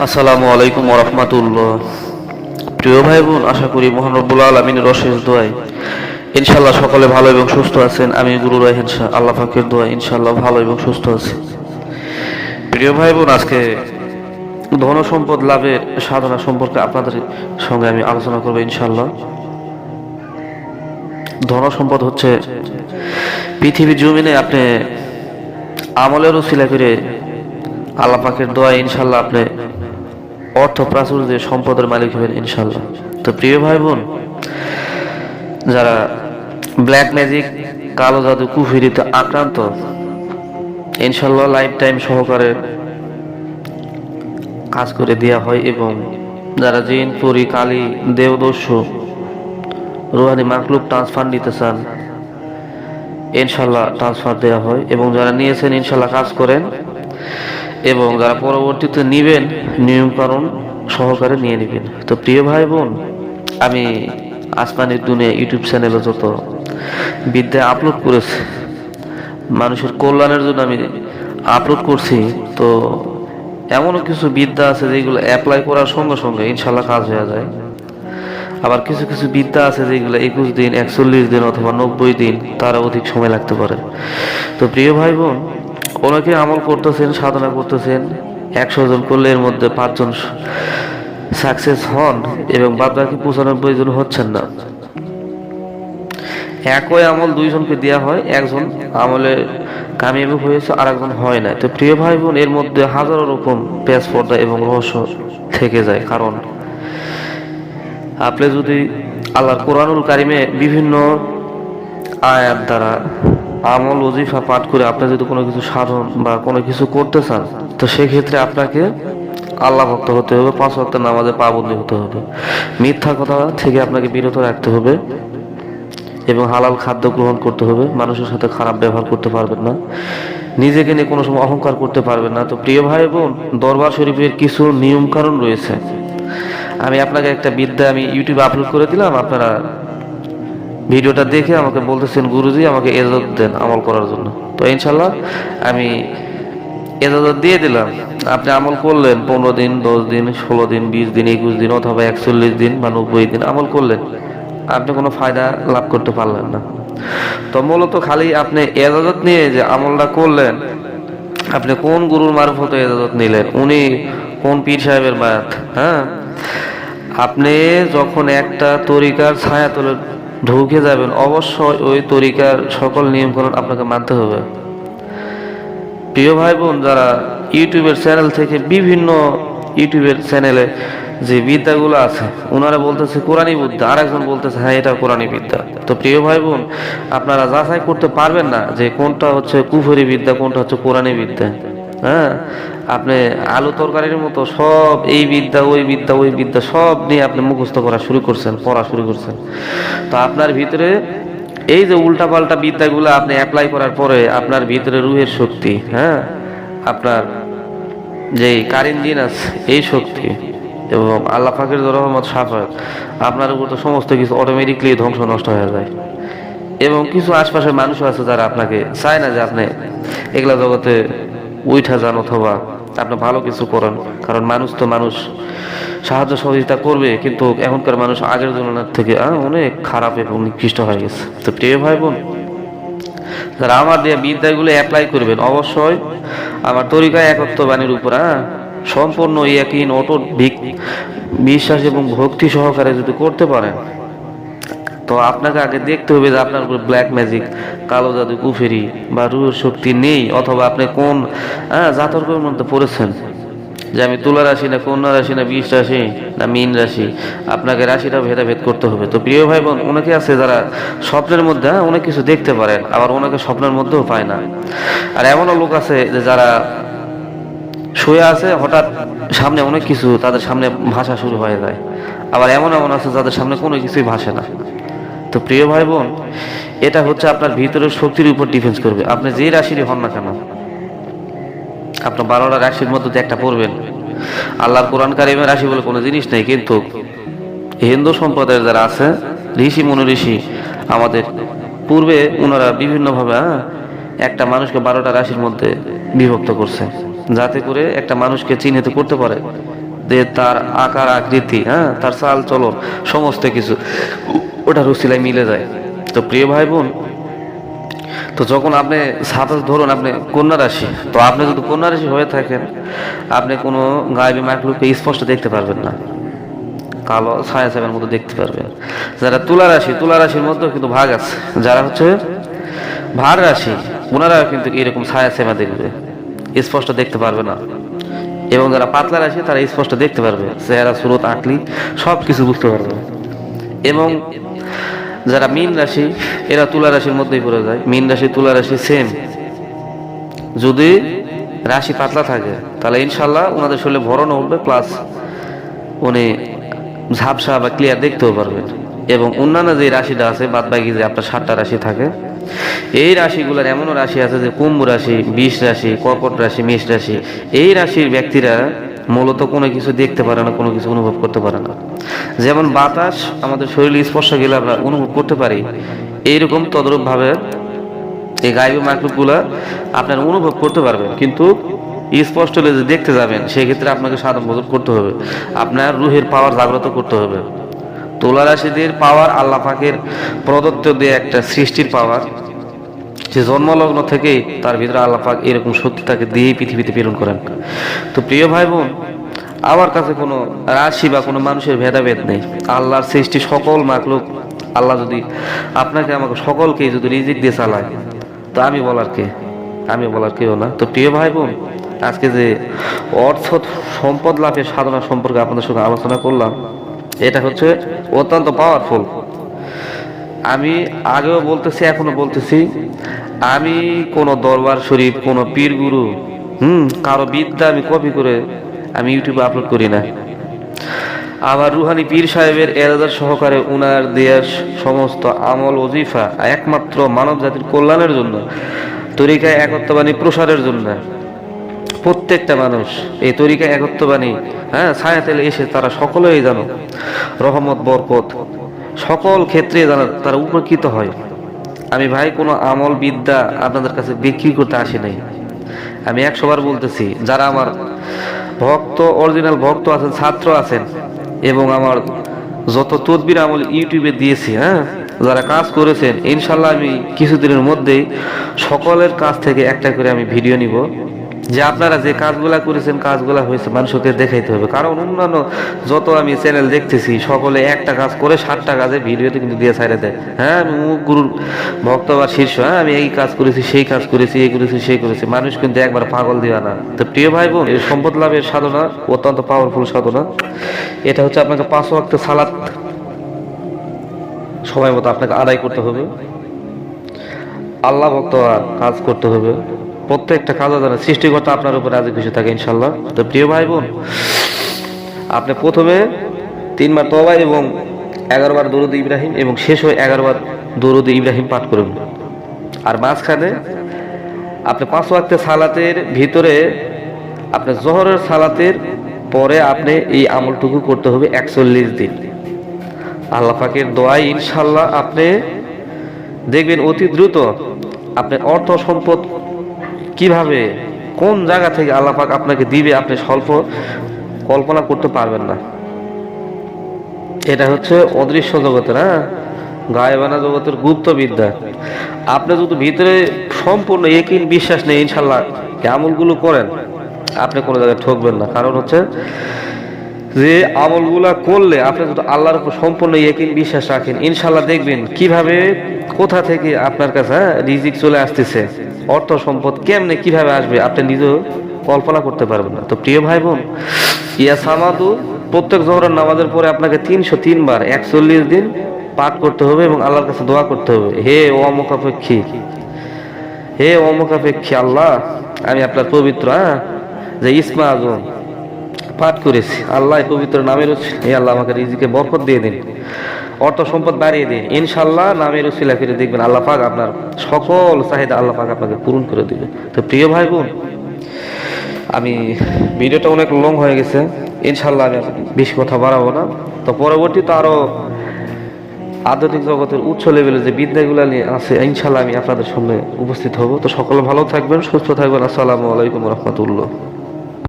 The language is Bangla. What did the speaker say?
আসসালামু আলাইকুম রহমতুল্লাহ। প্রিয় ভাই বোন আশা করি মহান রব্বুল আলমিনের অশেষ দোয়াই ইনশাল্লাহ সকলে ভালো এবং সুস্থ আছেন। আমি গুরু রাহেন শাহ আল্লাহ ফাকের দোয়া ইনশাল্লাহ ভালো এবং সুস্থ আছি। প্রিয় ভাই বোন আজকে ধন সম্পদ লাভের সাধনা সম্পর্কে আপনাদের সঙ্গে আমি আলোচনা করব ইনশাল্লাহ ধন সম্পদ হচ্ছে পৃথিবীর জমিনে আপনি আমলেরও শিলা করে আল্লাহ পাকের দোয়া ইনশাল্লাহ আপনি অর্থ প্রাচুর্যের সম্পদের মালিক হবেন ইনশাল্লাহ তো প্রিয় ভাই বোন যারা ব্ল্যাক ম্যাজিক কালো জাদু, কুফিরিতে আক্রান্ত ইনশাল্লাহ লাইফ টাইম সহকারে কাজ করে দেওয়া হয় এবং যারা জিন, পুরি, কালী দেবদস্যু রুহানি মাকলুক ট্রান্সফার নিতে চান ইনশাল্লাহ ট্রান্সফার দেওয়া হয় এবং যারা নিয়েছেন ইনশাল্লাহ কাজ করেন এবং যারা পরবর্তীতে নিবেন নিয়মকানুন সহকারে নিয়ে নেবেন। তো প্রিয় ভাই বোন, আমি আসমানের দুনিয়া ইউটিউব চ্যানেলে যত বিদ্যা আপলোড করেছি, মানুষের কল্যাণের জন্য আমি আপলোড করছি, তো এমনও কিছু বিদ্যা আছে যেগুলো অ্যাপ্লাই করার সঙ্গে সঙ্গে ইনশাল্লাহ কাজ হয়ে যায়। আবার কিছু কিছু বিদ্যা আছে যেগুলো একুশ দিন, একচল্লিশ দিন অথবা নব্বই দিন তার অধিক সময় লাগতে পারে। তো প্রিয় ভাই বোন অনেকে আমল করতেছেন, সাধনা করতেছেন, একশো জন করলে এর মধ্যে পাঁচজন সাকসেস হন এবং বাদ বাকি পঁচানব্বই জন হচ্ছেন না। একই আমল দুইজনকে দেওয়া হয়, একজন আমলে কামিয়াবি হয়েছে আর একজন হয় না তো প্রিয় ভাই বোন এর মধ্যে হাজারো রকম পেঁচ পর্দা এবং রহস্য থেকে যায়। কারণ আপনি যদি আল্লাহর কোরআনুল কারিমে বিভিন্ন আয়াত দ্বারা আমল, ওজিফা পাঠ করে আপনি যদি কোনো কিছু সাধন বা কোনো কিছু করতে চান, তো সেক্ষেত্রে আপনাকে আল্লাহ ভক্ত হতে হবে, পাঁচ ওয়াক্ত নামাজে পাবন্দি হতে হবে। মিথ্যা কথা থেকে আপনাকে বিরত রাখতে হবে এবং হালাল খাদ্য গ্রহণ করতে হবে, মানুষের সাথে খারাপ ব্যবহার করতে পারবেন না, নিজেকে নিয়ে কোনো সময় অহংকার করতে পারবেন না। তো প্রিয় ভাই বোন, দরবার শরীফের কিছু নিয়ম কানুন রয়েছে। আমি আপনাকে একটা বিদ্যা আমি ইউটিউবে আপলোড করে দিলাম, আপনারা ভিডিওটা দেখে আমাকে বলতেছেন, গুরুজি, আমাকে এজাজত দেন আমল করার জন্য। তো ইনশাল্লাহ আমি এজাজত দিয়ে দিলাম। আপনি আমল করলেন পনেরো দিন, দশ দিন, ষোলো দিন, বিশ দিন, একুশ দিন অথবা একচল্লিশ দিন বা নব্বই দিন আমল করলেন। আপনি কোনো ফায়দা লাভ করতে পারলেন না। তো মূলত খালি আপনি এজাজত নিয়ে যে আমলটা করলেন, আপনি কোন গুরুর মারফত এজাজত নিলেন? উনি কোন পীর সাহেবের মায়াত? হ্যাঁ? আপনি যখন একটা তরিকার ছায়া তলে ঢুকে যাবেন। অবশ্যই ওই তরিকার সকল নিয়মকানুন আপনাকে মানতে হবে। প্রিয় ভাই বোন যারা ইউটিউবের চ্যানেল থেকে বিভিন্ন ইউটিউবের চ্যানেলে যে বিদ্যাগুলো আছে ওনারা বলতেছে কোরআনী বিদ্যা আর একজন বলতেছে হ্যাঁ এটা কোরআনী বিদ্যা। তো প্রিয় ভাই বোন আপনারা যাচাই করতে পারবেন না যে কোনটা হচ্ছে কুফরি বিদ্যা, কোনটা হচ্ছে কোরআনী বিদ্যা। হ্যাঁ? আপনি আলু তরকারির মতো সব এই বিদ্যা, ওই বিদ্যা ওই বিদ্যা সব নিয়ে আপনি মুখস্থ করা শুরু করছেন, পড়া শুরু করছেন। তো আপনার ভিতরে এই যে উল্টাপাল্টা বিদ্যাগুলো আপনি অ্যাপ্লাই করার পরে আপনার ভিতরে রুহের শক্তি হ্যাঁ? আপনার যে কারেন্ট জিন আছে, এই শক্তি এবং আল্লাহ ফাকের রহমত সাফাত আপনার উপর তো সমস্ত কিছু অটোমেটিকলি ধ্বংস নষ্ট হয়ে যায়। এবং কিছু আশপাশের মানুষও আছে যারা আপনাকে চায় না যে আপনি এগুলা জগতে উঠা যান অথবা আপনি ভালো কিছু করেন। কারণ মানুষ তো মানুষ। সাহায্য সহযোগিতা করবে, কিন্তু এখনকার মানুষ আগের তুলনার থেকে অনেক খারাপ এবং নিকৃষ্ট হয়ে গেছে। তো প্রিয় ভাই বোন যারা আমার দেওয়া বিদ্যাগুলো অ্যাপ্লাই করবেন, অবশ্যই আমার তরিকা একত্ববাণীর উপর হ্যাঁ সম্পূর্ণ ইয়াকিন ভিক- বিশ্বাস এবং ভক্তি সহকারে যদি করতে পারেন তো আপনাকে আগে দেখতে হবে যে আপনার উপর ব্ল্যাক ম্যাজিক কালো জাদু কুফেরি বা রুহের শক্তি নেই অথবা আপনি কোন হ্যাঁ জাতর্কের মধ্যে পড়েছেন? যে আমি তুলা রাশি না কন্যা রাশি না বিষ রাশি না মিন রাশি আপনাকে রাশিটা ভেদাভেদ করতে হবে। তো প্রিয় ভাই বোন অনেকে আছে যারা স্বপ্নের মধ্যে হ্যাঁ, অনেক কিছু দেখতে পারেন আবার অনেকে স্বপ্নের মধ্যেও পায় না। আর এমনও লোক আছে যে যারা শুয়ে আছে হঠাৎ সামনে অনেক কিছু তাদের সামনে ভাষা শুরু হয়ে যায়। আবার এমন এমন আছে যাদের সামনে কোনো কিছুই ভাসে না। তো প্রিয় ভাই বোন এটা হচ্ছে আপনার ভিতরের শক্তির উপর ডিফেন্স করবে। আপনি যে রাশিরই হন না কেন আপনার বারোটা রাশির মধ্যে একটা পড়বেন। আল্লাহর কোরআন কারিমের রাশি বলে কোনো জিনিস নেই কিন্তু হিন্দু সম্প্রদায়ের যারা আছে ঋষি মনু ঋষি আমাদের পূর্বে ওনারা বিভিন্নভাবে হ্যাঁ, একটা মানুষকে বারোটা রাশির মধ্যে বিভক্ত করছে। যাতে করে একটা মানুষকে চিহ্নিত করতে পারে যে তার আকার আকৃতি হ্যাঁ তার চাল চলন সমস্ত কিছু। ওটা রুসিলায় মিলে যায়। তো প্রিয় ভাই বোন তো যখন আপনি সাপোজ ধরুন আপনি কন্যা রাশি, তো আপনি যদি কন্যা রাশি হয়ে থাকেন, আপনি কোনো গায়েবী মাকলুককে স্পষ্ট দেখতে পারবেন না। কালো ছায়া ছায়ার মতো দেখতে পারবেন। যারা তুলা রাশি, তুলা রাশির মধ্যেও কিন্তু ভাগ আছে। যারা হচ্ছে ভার রাশি ওনারা কিন্তু এরকম ছায়া সেমা দেখবে, স্পষ্ট দেখতে পারবে না। এবং যারা পাতলা রাশি, তারা স্পষ্ট দেখতে পারবে। চেহারা, সুরত, আঁকলি সব কিছু বুঝতে পারবে। এবং যারা মীন রাশি, এরা তুলা রাশির মধ্যেই পড়ে যায়। মীন রাশি, তুলা রাশি সেম যদি রাশি পাতলা থাকে, তাহলে ইনশাল্লাহ ওনাদের শরীরে ভরণও উঠবে প্লাস উনি ঝাপসা বা ক্লিয়ার দেখতেও পারবেন। এবং অন্যান্য যে রাশিটা আছে বাদ বাকি যে আপনার সাতটা রাশি থাকে, এই রাশিগুলোর এমনও রাশি আছে যে কুম্ভ রাশি, বিষ রাশি, কর্কট রাশি, মেষ রাশি, এই রাশির ব্যক্তিরা মূলত কোনো কিছু দেখতে পারে না, কোনো কিছু অনুভব করতে পারে না। যেমন বাতাস, আমাদের শরীরে স্পর্শ গেলে আমরা অনুভব করতে পারি। এইরকম তদ্রূপভাবে এই গাইব মাইক্রোবগুলো আপনার অনুভব করতে পারবেন। কিন্তু স্পষ্ট হলে যে দেখতে যাবেন, সেক্ষেত্রে আপনাকে সাধন বোধন করতে হবে। আপনার রুহের পাওয়ার জাগ্রত করতে হবে। তুলা রাশিদের পাওয়ার আল্লাহ পাকের প্রদত্ত দিয়ে একটা সৃষ্টির পাওয়ার যে জন্মলগ্ন থেকেই তার ভিতরে আল্লাহ পাক এরকম শক্তি তাকে দিয়েই পৃথিবীতে প্রেরণ করেন। তো প্রিয় ভাই বোন আমার কাছে কোনো রাশি বা কোনো মানুষের ভেদাভেদ নেই। আল্লাহর সৃষ্টি সকল মাকলুক আল্লাহ যদি আপনাকে আমাকে সকলকে যদি রিজিক দিয়ে চালায়, তো আমি বলার কে? আমি বলার কেউ না। তো প্রিয় ভাই বোন আজকে যে অর্থ সম্পদ লাভের সাধনা সম্পর্কে আপনাদের সঙ্গে আলোচনা করলাম, এটা হচ্ছে অত্যন্ত পাওয়ারফুল আমি আগেও বলতেছি এখনও বলতেছি। আমি কোনো দরবার শরীফ, কোনো পীর গুরু, হুম, কারও বিদ্যা আমি কপি করে আমি ইউটিউবে আপলোড করি না। আবার রুহানি পীর সাহেবের এরাদার সহকারে উনার দেয়ার সমস্ত আমল ওজিফা একমাত্র মানব জাতির কল্যাণের জন্য, তরিকায় একত্ববাণী প্রসারের জন্য। প্রত্যেকটা মানুষ এই তরিকা একত্ববাণী হ্যাঁ ছায়া তেলে এসে তারা সকলেই জানো রহমত, বরকত। সকল ক্ষেত্রে জানা তারা উপকৃত হয়। আমি ভাই, কোনো আমল বিদ্যা আপনাদের কাছে বিক্রি করতে আসি নাই। আমি একশোবার বলতেছি, যারা আমার ভক্ত অরিজিনাল ভক্ত আছেন, ছাত্র আছেন, এবং আমার যত তদবির আমল ইউটিউবে দিয়েছি হ্যাঁ যারা কাজ করেছেন, ইনশাল্লাহ আমি কিছুদিনের মধ্যেই সকলের কাছ থেকে একটা করে আমি ভিডিও নিব। যে আপনারা যে কাজগুলা করেছেন, কাজগুলা হয়েছে মানুষকে দেখাইতে হবে। কারণ অন্যান্য যত আমি চ্যানেল দেখতেছি, সকলে একটা কাজ করে ষাটটা কাজে ভিডিওতে কিন্তু দিয়ে ছাড়ে দেয়। হ্যাঁ আমি গুরুর ভক্ত বা শীর্ষ হ্যাঁ আমি এই কাজ করেছি, সেই কাজ করেছি, এই করেছি, সেই করেছি। মানুষ কিন্তু একবার পাগল দিবা না। তো প্রিয় ভাই বোন এই সম্পদ লাভের সাধনা অত্যন্ত পাওয়ারফুল সাধনা। এটা হচ্ছে আপনাকে পাঁচ ওয়াক্ত সালাত সময় মতো আপনাকে আদায় করতে হবে। আল্লাহ ভক্ত কাজ করতে হবে। প্রত্যেকটা কাজ যেন সৃষ্টিকর্তা আপনার উপরে আজ খুশি থাকে ইনশাল্লাহ তো প্রিয় ভাই বোন আপনি প্রথমে তিনবার তবা এবং এগারোবার দরুদ ইব্রাহিম এবং শেষ হয়ে এগারোবার দরুদ ইব্রাহিম পাঠ করুন। আর মাঝখানে আপনি পাঁচ ওয়াক্তের সালাতের ভিতরে আপনি জহরের সালাতের পরে আপনি এই আমলটুকু করতে হবে একচল্লিশ দিন। আল্লাহ পাকের দোয়াই ইনশাল্লাহ আপনি দেখবেন অতি দ্রুত আপনি অর্থ সম্পদ কীভাবে, কোন জায়গা থেকে আল্লাপাক আপনাকে দিবে, আপনি স্বল্প কল্পনা করতে পারবেন না। এটা হচ্ছে অদৃশ্য জগতের হ্যাঁ? গায়েবানা জগতের গুপ্ত বিদ্যা। আপনি যদি ভিতরে সম্পূর্ণ একিন বিশ্বাস নেই ইনশাল্লাহ আমলগুলো করেন, আপনি কোনো জায়গায় ঠকবেন না। কারণ হচ্ছে যে আমলগুলা করলে আপনি যদি আল্লাহর উপর সম্পূর্ণ একিন বিশ্বাস রাখেন ইনশাল্লাহ দেখবেন কীভাবে কোথা থেকে আপনার কাছে হ্যাঁ, রিজিক চলে আসতেছে অর্থ সম্পদ কেমনে কীভাবে আসবে আপনি নিজেও কল্পনা করতে পারবেন না। তো প্রিয় ভাই বোন ইয়া সামাদু প্রত্যেক জহরের নামাজের পরে আপনাকে তিনশো তিনবার একচল্লিশ দিন পাঠ করতে হবে এবং আল্লাহর কাছে দোয়া করতে হবে। হে ও অমুখাপেক্ষী হে অমুখাপেক্ষী আল্লাহ আমি আপনার পবিত্র হ্যাঁ যে ইসমা আজম পাঠ করেছি। আল্লাহ পবিত্র নামের হে আল্লাহ আমাকে রিজিকে বরকত দিয়ে দিন, অর্থ সম্পদ বাড়িয়ে দিন। ইনশাল্লাহ নামের উসিলা করে দেখবেন, আল্লাহ পাক আপনার সকল চাহিদা আল্লাহ পাক আপনাকে পূরণ করে দিবে। তো প্রিয় ভাই বোন, আমি ভিডিওটা অনেক লং হয়ে গেছে ইনশাল্লাহ আমি বেশি কথা বাড়াবো না। তো পরবর্তীতে আরও আধুনিক জগতের উচ্চ লেভেলের যে বিদ্যাগুলো নিয়ে আছে ইনশাল্লাহ আমি আপনাদের সামনে উপস্থিত হব। তো সকলে ভালো থাকবেন, সুস্থ থাকবেন। আসসালামু আলাইকুম রহমতুল্লাহ।